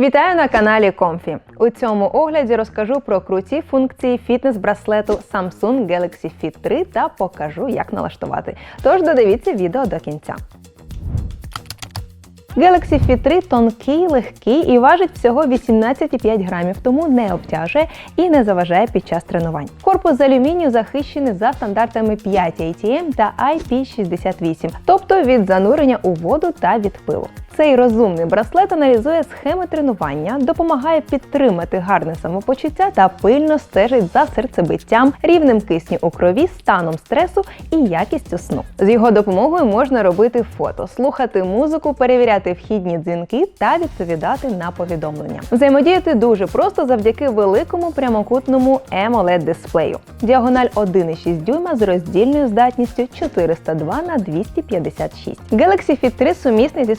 Вітаю на каналі Comfy. У цьому огляді розкажу про круті функції фітнес-браслету Samsung Galaxy Fit 3 та покажу, як налаштувати. Тож додивіться відео до кінця. Galaxy Fit 3 тонкий, легкий і важить всього 18,5 грамів, тому не обтяжує і не заважає під час тренувань. Корпус з алюмінію захищений за стандартами 5 ATM та IP68, тобто від занурення у воду та від пилу. Цей розумний браслет аналізує схеми тренування, допомагає підтримати гарне самопочуття та пильно стежить за серцебиттям, рівнем кисню у крові, станом стресу і якістю сну. З його допомогою можна робити фото, слухати музику, перевіряти вхідні дзвінки та відповідати на повідомлення. Взаємодіяти дуже просто завдяки великому прямокутному amoled дисплею. Діагональ 1,6 дюйма з роздільною здатністю 402 на 256. Galaxy Fit 3 сумісний зі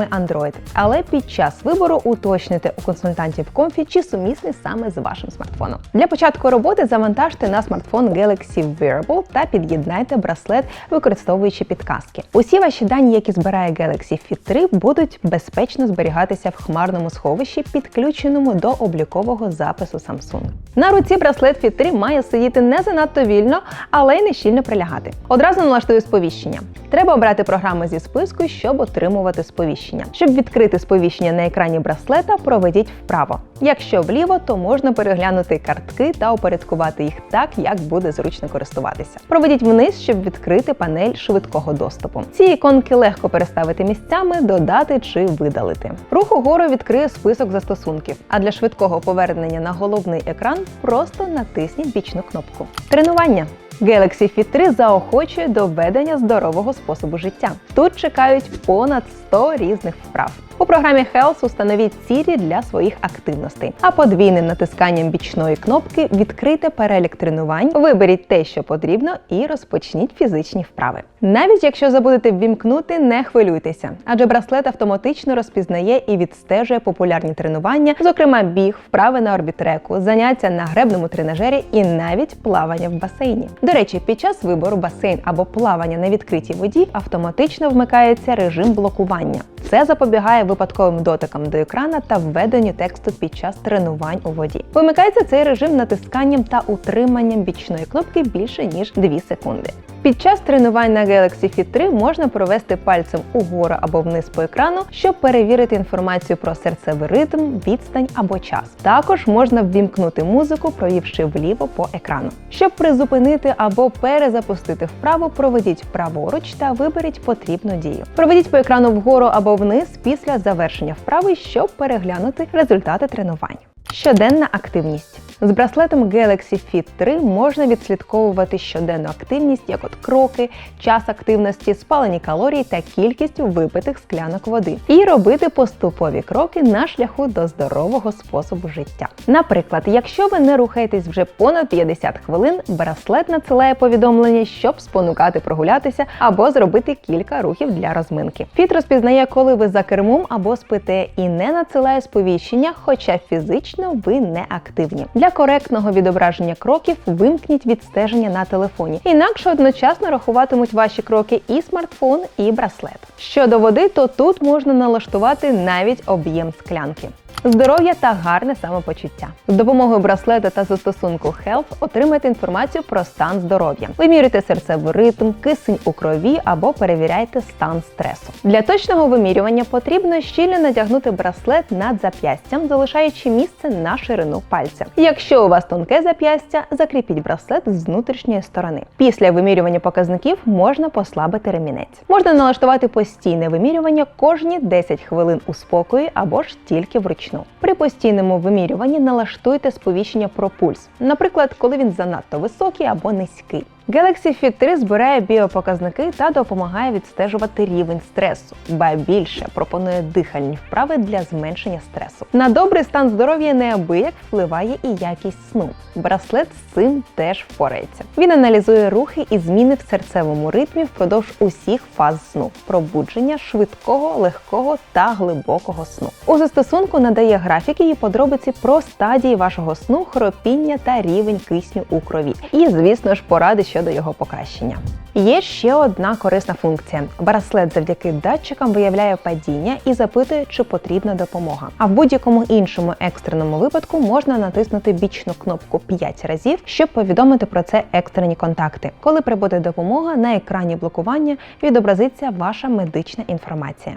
смартфонами Android, але під час вибору уточнити у консультантів Comfy, чи сумісний саме з вашим смартфоном. Для початку роботи завантажте на смартфон Galaxy Wearable та під'єднайте браслет, використовуючи підказки. Усі ваші дані, які збирає Galaxy Fit 3, будуть безпечно зберігатися в хмарному сховищі, підключеному до облікового запису Samsung. На руці браслет Fit 3 має сидіти не занадто вільно, але й не щільно прилягати. Одразу налаштую сповіщення. Треба обрати програму зі списку, щоб отримувати сповіщення. Щоб відкрити сповіщення на екрані браслета, проведіть вправо. Якщо вліво, то можна переглянути картки та упорядкувати їх так, як буде зручно користуватися. Проведіть вниз, щоб відкрити панель швидкого доступу. Ці іконки легко переставити місцями, додати чи видалити. Рух угору відкриє список застосунків, а для швидкого повернення на головний екран просто натисніть бічну кнопку. Тренування. Galaxy Fit 3 заохочує до ведення здорового способу життя. Тут чекають понад 100 різних вправ. У програмі Health установіть цілі для своїх активностей, а подвійним натисканням бічної кнопки відкрийте перелік тренувань, виберіть те, що потрібно, і розпочніть фізичні вправи. Навіть якщо забудете ввімкнути, не хвилюйтеся, адже браслет автоматично розпізнає і відстежує популярні тренування, зокрема біг, вправи на орбітреку, заняття на гребному тренажері і навіть плавання в басейні. До речі, під час вибору басейн або плавання на відкритій воді автоматично вмикається режим блокування. Це запобігає випадковим дотикам до екрана та введенню тексту під час тренувань у воді. Вимикається цей режим натисканням та утриманням бічної кнопки більше ніж 2 секунди. Під час тренувань на Galaxy Fit 3 можна провести пальцем угору або вниз по екрану, щоб перевірити інформацію про серцевий ритм, відстань або час. Також можна ввімкнути музику, провівши вліво по екрану. Щоб призупинити або перезапустити вправу, проведіть праворуч та виберіть потрібну дію. Проведіть по екрану вгору або вниз після завершення вправи, щоб переглянути результати тренувань. Щоденна активність. З браслетом Galaxy Fit 3 можна відслідковувати щоденну активність, як от кроки, час активності, спалені калорії та кількість випитих склянок води, і робити поступові кроки на шляху до здорового способу життя. Наприклад, якщо ви не рухаєтесь вже понад 50 хвилин, браслет надсилає повідомлення, щоб спонукати прогулятися або зробити кілька рухів для розминки. Фіт розпізнає, коли ви за кермом або спите, і не надсилає сповіщення, хоча фізично ви не активні. Для коректного відображення кроків вимкніть відстеження на телефоні. Інакше одночасно рахуватимуть ваші кроки і смартфон, і браслет. Щодо води, то тут можна налаштувати навіть об'єм склянки. Здоров'я та гарне самопочуття. З допомогою браслета та застосунку Health отримайте інформацію про стан здоров'я. Вимірюйте серцевий ритм, кисень у крові або перевіряйте стан стресу. Для точного вимірювання потрібно щільно натягнути браслет над зап'ястям, залишаючи місце на ширину пальця. Якщо у вас тонке зап'ястя, закріпіть браслет з внутрішньої сторони. Після вимірювання показників можна послабити ремінець. Можна налаштувати постійне вимірювання кожні 10 хвилин у спокої або ж тільки вручну. При постійному вимірюванні налаштуйте сповіщення про пульс, наприклад, коли він занадто високий або низький. Galaxy Fit 3 збирає біопоказники та допомагає відстежувати рівень стресу, ба більше пропонує дихальні вправи для зменшення стресу. На добрий стан здоров'я неабияк впливає і якість сну. Браслет з цим теж впорається. Він аналізує рухи і зміни в серцевому ритмі впродовж усіх фаз сну, пробудження швидкого, легкого та глибокого сну. У застосунку надає графіки і подробиці про стадії вашого сну, хропіння та рівень кисню у крові. І, звісно ж, поради щодо щодо його покращення. Є ще одна корисна функція. Браслет завдяки датчикам виявляє падіння і запитує, чи потрібна допомога. А в будь-якому іншому екстреному випадку можна натиснути бічну кнопку 5 разів, щоб повідомити про це екстрені контакти. Коли прибуде допомога, на екрані блокування відобразиться ваша медична інформація.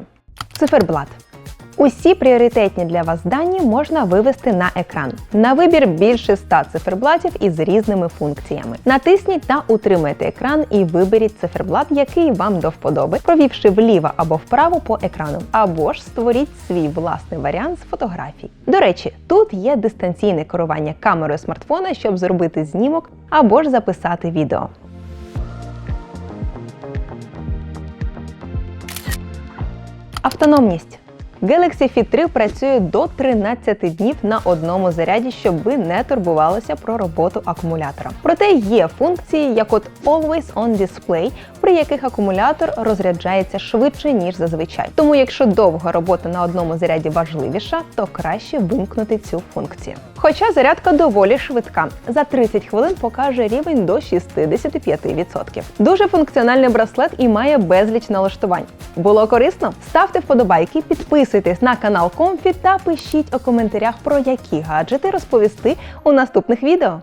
Циферблат. Усі пріоритетні для вас дані можна вивести на екран. На вибір більше 100 циферблатів із різними функціями. Натисніть та утримайте екран і виберіть циферблат, який вам до вподоби, провівши вліво або вправо по екрану, або ж створіть свій власний варіант з фотографій. До речі, тут є дистанційне керування камерою смартфона, щоб зробити знімок або ж записати відео. Автономність. Galaxy Fit 3 працює до 13 днів на одному заряді, щоб ви не турбувалися про роботу акумулятора. Проте є функції, як от Always On Display, при яких акумулятор розряджається швидше, ніж зазвичай. Тому, якщо довга робота на одному заряді важливіша, то краще вимкнути цю функцію. Хоча зарядка доволі швидка, за 30 хвилин покаже рівень до 65%. Дуже функціональний браслет і має безліч налаштувань. Було корисно? Ставте вподобайки, підписуйтесь на канал Комфі та пишіть у коментарях про які гаджети розповісти у наступних відео.